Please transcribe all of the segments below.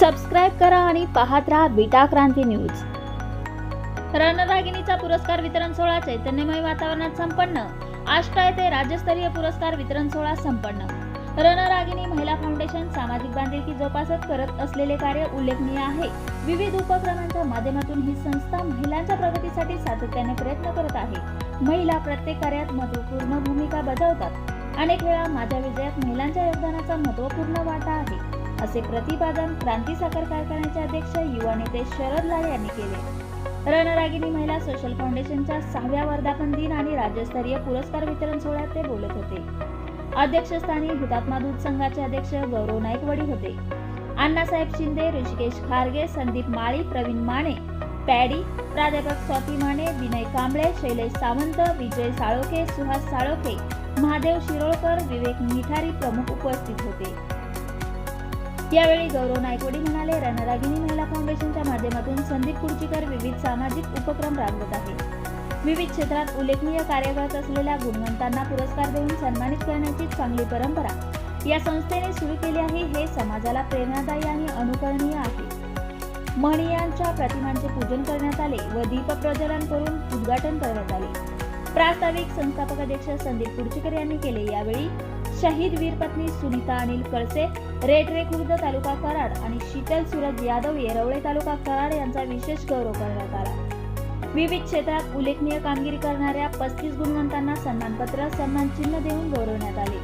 Subscribe करा आणि पाहत राहा बीटा क्रांती न्यूज. रणरागिणीचा पुरस्कार वितरण सोहळा चैतन्यमय वातावरणात संपन्न. आष्टा येथे राज्यस्तरीय पुरस्कार वितरण सोहळा संपन्न. रणरागिणी महिला फाउंडेशन सामाजिक बांधिलकी जोपासत करत असलेले कार्य उल्लेखनीय आहे. विविध उपक्रमांच्या माध्यमातून ही संस्था महिलांच्या प्रगतीसाठी सातत्याने प्रयत्न करत आहे. महिला प्रत्येक कार्यात महत्त्वपूर्ण भूमिका बजावतात. अनेक वेळा माझ्या विजयात महिलांच्या योगदानाचा महत्त्वपूर्ण वाटा आहे. असे प्रतिपादन क्रांती साखर कारखान्याचे अध्यक्ष युवा नेते शरद लाड यांनी केले. रणरागिणी महिला सोशल फाउंडेशनच्या सहाव्या वर्धापन दिन आणि राज्यस्तरीय पुरस्कार वितरण सोहळ्यात ते बोलत होते. अध्यक्षस्थानी हुतात्मा दूध संघाचे अध्यक्ष गौरव नाईकवडी होते. अण्णासाहेब शिंदे ऋषिकेश खारगे संदीप माळी प्रवीण माने पॅडी प्राध्यापक स्वाती माने विनय कांबळे शैलेश सावंत विजय साळोखे सुहास साळोखे महादेव शिरोळकर विवेक मिठारी प्रमुख उपस्थित होते. यावेळी गौरव नायकवडी म्हणाले रणरागिनी महिला फाउंडेशनच्या माध्यमातून संदीप कुर्चीकर विविध सामाजिक उपक्रम राबवत आहे विविध क्षेत्रात उल्लेखनीय कार्य करत असलेल्या गुणवंतांना पुरस्कार देऊन सन्मानित करण्याची चांगली परंपरा या संस्थेने सुरू केली आहे हे समाजाला प्रेरणादायी आणि अनुकरणीय आहे. मणियांच्या प्रतिमांचे पूजन करण्यात आले व दीप प्रज्वलन करून उद्घाटन करण्यात आले. प्रास्ताविक संस्थापक अध्यक्ष संदीप कुडचीकर यांनी केले यावेळी शहीद वीर पत्नी सुनीता अनिल कळसे रेटरे खुर्द तालुका कराड आणि शीतल सूरज यादव येरवळे तालुका कराड यांचा विशेष गौरव करण्यात आला. विविध क्षेत्रात उल्लेखनीय कामगिरी करणाऱ्या पस्तीस गुणवंतांना सन्मानपत्र सन्मानचिन्ह देऊन गौरवण्यात आले.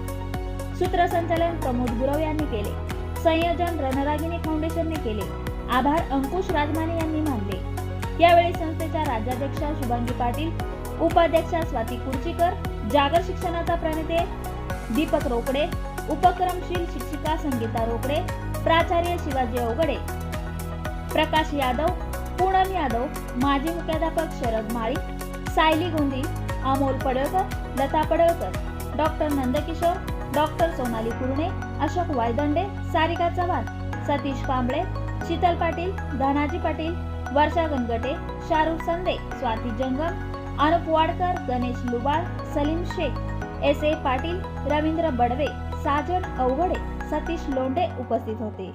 सूत्रसंचालन प्रमोद गुरव यांनी केले. संयोजन रणरागिनी फाउंडेशनने केले. आभार अंकुश राजमाने यांनी मानले. यावेळी संस्थेच्या राज्याध्यक्षा शुभांगी पाटील उपाध्यक्षा स्वाती कुर्चीकर जागर शिक्षणाचा प्रणेते दीपक रोकडे उपक्रमशील शिक्षिका संगीता रोकडे प्राचार्य शिवाजी अवगडे प्रकाश यादव पूनम यादव माजी मुख्याध्यापक Sharad Mali Sayali Gondi Amol Padalkar Lata Padalkar doctor Nandkishor doctor Sonali Kurane Ashok Waydande Sarika Chavan Satish Kamble Sheetal Patil Dhanaji Patil Varsha Gangate Shahrukh Sande Swati Jangam Anup Wadkar Ganesh Lubal Salim Shaikh S A Patil Ravindra Badave Sajan Avaghade Satish Londhe उपस्थित होते.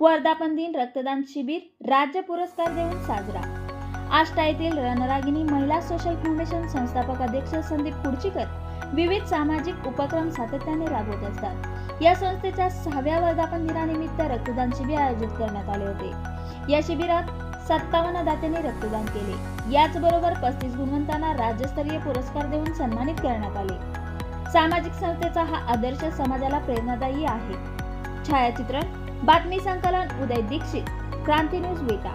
वर्धापन दिन रक्तदान शिबिर राज्य पुरस्कार देऊन साजरा. आष्टा येथील रणरागिनी महिला सोशल फाउंडेशन संस्थापक अध्यक्ष संदीप कुडचीकर विविध सामाजिक उपक्रम सातत्याने राबवत असतात. या संस्थेच्या सहाव्या वर्धापन दिनानिमित्त रक्तदान शिबिर आयोजित करण्यात आले होते. या शिबिरात सत्तावन्न दात्यांनी रक्तदान केले. याचबरोबर पस्तीस गुणवंतांना राज्यस्तरीय पुरस्कार देऊन सन्मानित करण्यात आले. सामाजिक संस्थेचा हा आदर्श समाजाला प्रेरणादायी आहे. छायाचित्रण बातमी संकलन उदय दीक्षित क्रांती न्यूज बेटा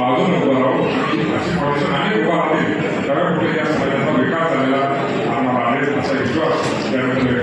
बाजून उभं राहू अशी फाउंडेशन अनेक उभा राहतील कारण कुठे या सगळ्यांचा विकास झालेला आम्हाला आहे असा विश्वास त्यानंतर